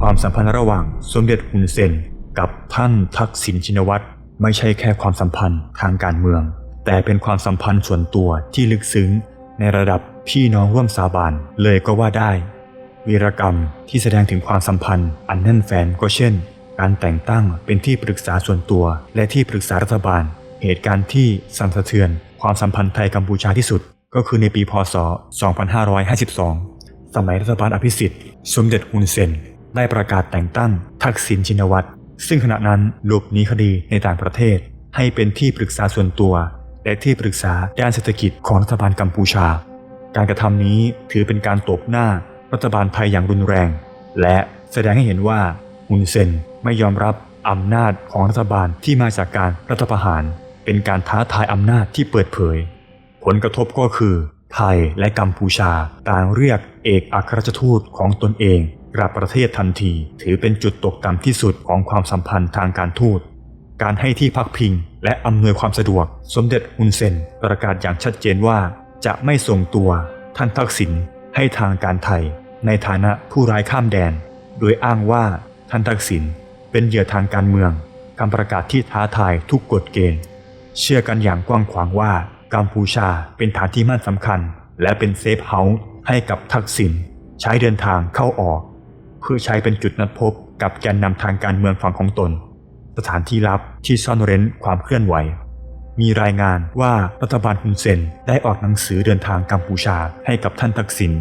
ความสัมพันธ์ระหว่างสมเด็จฮุนเซน กับท่านทักษิณชินวัตรไม่ใช่แค่ความสัมพันธ์ทางการเมือง แต่เป็นความสัมพันธ์ส่วนตัวที่ลึกซึ้ง ในระดับพี่น้องร่วมสาบานเลยก็ว่าได้ วีรกรรมที่แสดงถึงความสัมพันธ์อันแน่นแฟนก็เช่น การแต่งตั้งเป็นที่ปรึกษาส่วนตัว และที่ปรึกษารัฐบาล เหตุการณ์ที่สั่นสะเทือน ความสัมพันธ์ไทยกัมพูชาที่สุด ก็คือในปีพศ 2552 สมัยรัฐบาลอภิสิทธิ์ สมเด็จฮุนเซน ได้ประกาศแต่งตั้ง ทักษิณชินวัตรซึ่งขณะนั้นหลบหนีคดีในต่างประเทศ ให้เป็นที่ปรึกษาส่วนตัว และที่ปรึกษาด้านเศรษฐกิจของรัฐบาลกัมพูชา การกระทำนี้ถือเป็นการตบหน้ารัฐบาลไทยอย่างรุนแรง และแสดงให้เห็นว่าฮุนเซนไม่ยอมรับอำนาจของรัฐบาลที่มาจากการรัฐประหาร เป็นการท้าทายอำนาจที่เปิดเผย ผลกระทบก็คือ ไทยและกัมพูชาต่างเรียกเอกอัครราชทูตของตนเอง กลับประเทศทันที ถือเป็นจุดตกต่ำที่สุดของความสัมพันธ์ทางการทูต การให้ที่พักพิง และอำนวยความสะดวก สมเด็จฮุนเซนประกาศอย่างชัดเจนว่า จะไม่ส่งตัวท่านทักษิณให้ทางการไทย ในฐานะผู้ร้ายข้ามแดน โดยอ้างว่าท่านทักษิณเป็นเหยื่อทางการเมืองคำประกาศที่ท้าทายทุกกฎเกณฑ์ เชื่อกันอย่างกว้างขวางว่ากัมพูชาเป็นฐานที่มั่นสำคัญ และเป็นเซฟเฮาส์ให้กับทักษิณใช้เดินทางเข้าออก พื่อใช้เป็นจุดนัดพบกับแกนนำทางการเมืองฝั่งของตน สถานที่ลับที่ซ่อนเร้นความเคลื่อนไหว มีรายงานว่ารัฐบาลฮุนเซนได้ออกหนังสือเดินทางกัมพูชาให้กับท่านทักษิณ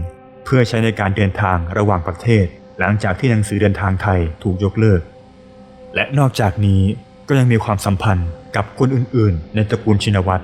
เพื่อใช้ในการเดินทางระหว่างประเทศ หลังจากที่หนังสือเดินทางไทยถูกยกเลิก และนอกจากนี้ก็ยังมีความสัมพันธ์กับคนอื่นๆ ในตระกูลชินวัตร